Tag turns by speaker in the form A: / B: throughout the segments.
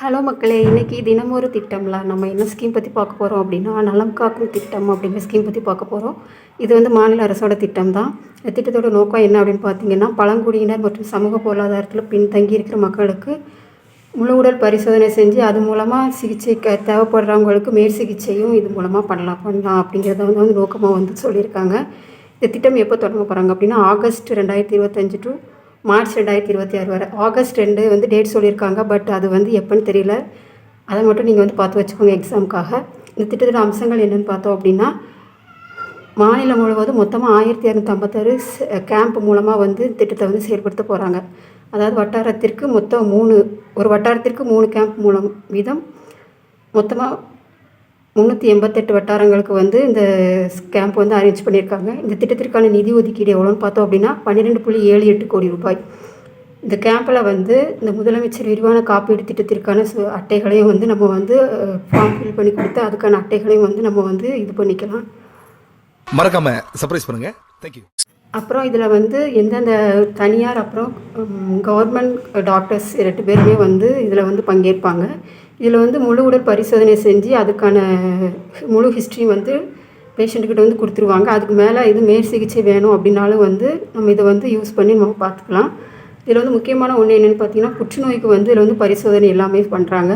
A: Hello மக்களே இன்றைக்கி தினம் ஒரு திட்டம்ல? நம்ம என்ன ஸ்கீம் பற்றி பார்க்க போகிறோம் அப்படின்னா நலம் காக்கும் திட்டம் அப்படிங்கிற ஸ்கீம் பற்றி பார்க்க போகிறோம் இது வந்து மாநில அரசோட திட்டம் தான் இந்த திட்டத்தோட நோக்கம் என்ன அப்படின்னு பார்த்தீங்கன்னா பழங்குடியினர் மற்றும் சமூக பொருளாதாரத்தில் பின்தங்கி இருக்கிற மக்களுக்கு முழு உடல் பரிசோதனை செஞ்சு அது மூலமாக சிகிச்சை க தேவைப்படுறவங்களுக்கு மேல் சிகிச்சையும் இது மூலமாக பண்ணலாம் பண்ணலாம் அப்படிங்கிறத வந்து வந்து நோக்கமாக வந்து சொல்லியிருக்காங்க. இந்த திட்டம் எப்போ தொடங்க போகிறாங்க அப்படின்னா ஆகஸ்ட் ரெண்டாயிரத்தி இருபத்தஞ்சு டு மார்ச் ரெண்டாயிரத்தி இருபத்தி ஆறு வரை. ஆகஸ்ட் ரெண்டு வந்து டேட் சொல்லியிருக்காங்க பட் அது வந்து எப்போன்னு தெரியல. அதை மட்டும் நீங்கள் வந்து பார்த்து வச்சுக்கோங்க எக்ஸாமுக்காக இந்த திட்டத்தோட அம்சங்கள் என்னென்னு பார்த்தோம் அப்படின்னா மாநிலம் முழுவதும் மொத்தமாக ஆயிரத்தி இரநூத்தம்பத்தாறு கேம்ப் மூலமாக வந்து திட்டத்தை வந்து செயல்படுத்த போகிறாங்க அதாவது வட்டாரத்திற்கு மொத்தம் மூணு ஒரு வட்டாரத்திற்கு மூணு கேம்ப் மூலம் வீதம் மொத்தமாக முந்நூற்றி எண்பத்தெட்டு வட்டாரங்களுக்கு வந்து இந்த கேம்ப் வந்து அரேஞ்ச் பண்ணியிருக்காங்க. இந்த திட்டத்திற்கான நிதி ஒதுக்கீடு எவ்வளோன்னு பார்த்தோம் அப்படின்னா பன்னிரெண்டு புள்ளி ஏழு எட்டு கோடி ரூபாய். இந்த கேம்பில் வந்து இந்த முதலமைச்சர் விரிவான காப்பீடு திட்டத்திற்கான சு அட்டைகளையும் வந்து நம்ம வந்து ஃபார்ம் ஃபில் பண்ணி கொடுத்து அதுக்கான அட்டைகளையும் வந்து நம்ம வந்து இது பண்ணிக்கலாம்.
B: மறக்காமல் சர்ப்ரைஸ் பண்ணுங்கள் தேங்க்யூ
A: அப்புறம் இதில் வந்து எந்தெந்த தனியார் அப்புறம் கவர்மெண்ட் டாக்டர்ஸ் ரெண்டு பேருமே வந்து இதில் வந்து பங்கேற்பாங்க. இதில் வந்து முழு உடல் பரிசோதனை செஞ்சு அதுக்கான முழு ஹிஸ்ட்ரி வந்து பேஷண்ட்டுக்கிட்ட வந்து கொடுத்துருவாங்க. அதுக்கு மேலே இது மேல் சிகிச்சை வேணும் அப்படின்னாலும் வந்து நம்ம இதை வந்து யூஸ் பண்ணி நம்ம பார்த்துக்கலாம். இதில் வந்து முக்கியமான ஒன்று என்னென்னு பார்த்தீங்கன்னா புற்றுநோய்க்கு வந்து இதில் வந்து பரிசோதனை எல்லாமே பண்ணுறாங்க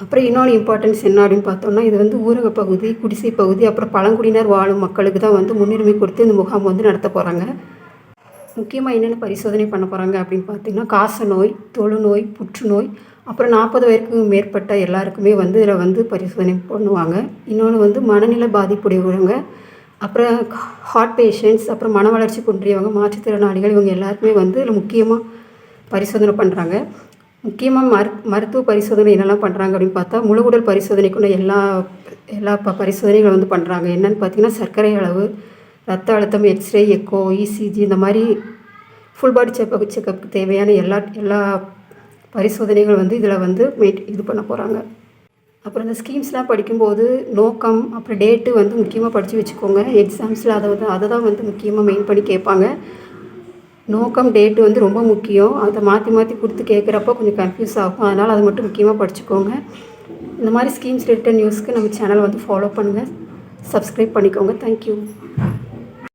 A: அப்புறம் இன்னொன்று இம்பார்ட்டன்ஸ் என்ன அப்படின்னு பார்த்தோம்னா இது வந்து ஊரக பகுதி குடிசை பகுதி அப்புறம் பழங்குடியினர் வாழும் மக்களுக்கு தான் வந்து முன்னுரிமை கொடுத்து இந்த முகாம் வந்து நடத்த போகிறாங்க முக்கியமாக என்னென்ன பரிசோதனை பண்ண போகிறாங்க அப்படின்னு பார்த்தீங்கன்னா காச நோய் தொழுநோய் புற்றுநோய் அப்புறம் நாற்பது வயதுக்கு மேற்பட்ட எல்லாருக்குமே வந்து இதில் வந்து பரிசோதனை பண்ணுவாங்க. இன்னொன்று வந்து மனநிலை பாதிப்புடையவங்க அப்புறம் ஹார்ட் பேஷண்ட்ஸ் அப்புறம் மன வளர்ச்சி குன்றியவங்க மாற்றுத்திறனாளிகள் இவங்க எல்லாருக்குமே வந்து இதில் முக்கியமாக பரிசோதனை பண்ணுறாங்க முக்கியமாக மரு மருத்துவ பரிசோதனை என்னெல்லாம் பண்ணுறாங்க அப்படின்னு பார்த்தா முழு உடல் பரிசோதனைக்குள்ள எல்லா எல்லா ப பரிசோதனைகளும் வந்து பண்ணுறாங்க என்னென்னு பார்த்தீங்கன்னா சர்க்கரை அளவு ரத்த அழுத்தம் எக்ஸ்ரே எக்கோ இசிஜி இந்த மாதிரி ஃபுல் பாடி செக்கப் செக்கப்புக்கு தேவையான எல்லா எல்லா பரிசோதனைகள் வந்து இதில் வந்து மெயிட் இது பண்ண போகிறாங்க அப்புறம் இந்த ஸ்கீம்ஸ்லாம் படிக்கும்போது நோக்கம் அப்புறம் டேட்டு வந்து முக்கியமாக படித்து வச்சுக்கோங்க. எக்ஸாம்ஸில் அதை வந்து அதை தான் வந்து முக்கியமாக மெயின் பண்ணி கேட்பாங்க. நோக்கம் டேட்டு வந்து ரொம்ப முக்கியம். அதை மாற்றி மாற்றி கொடுத்து கேட்குறப்போ கொஞ்சம் கன்ஃபியூஸ் ஆகும். அதனால் அதை மட்டும் முக்கியமாக படிச்சுக்கோங்க. இந்த மாதிரி ஸ்கீம்ஸ் ரிலேட்டட் நியூஸ்க்கு நம்ம சேனல் வந்து ஃபாலோ பண்ணுங்கள் சப்ஸ்கிரைப் பண்ணிக்கோங்க. தேங்க்யூ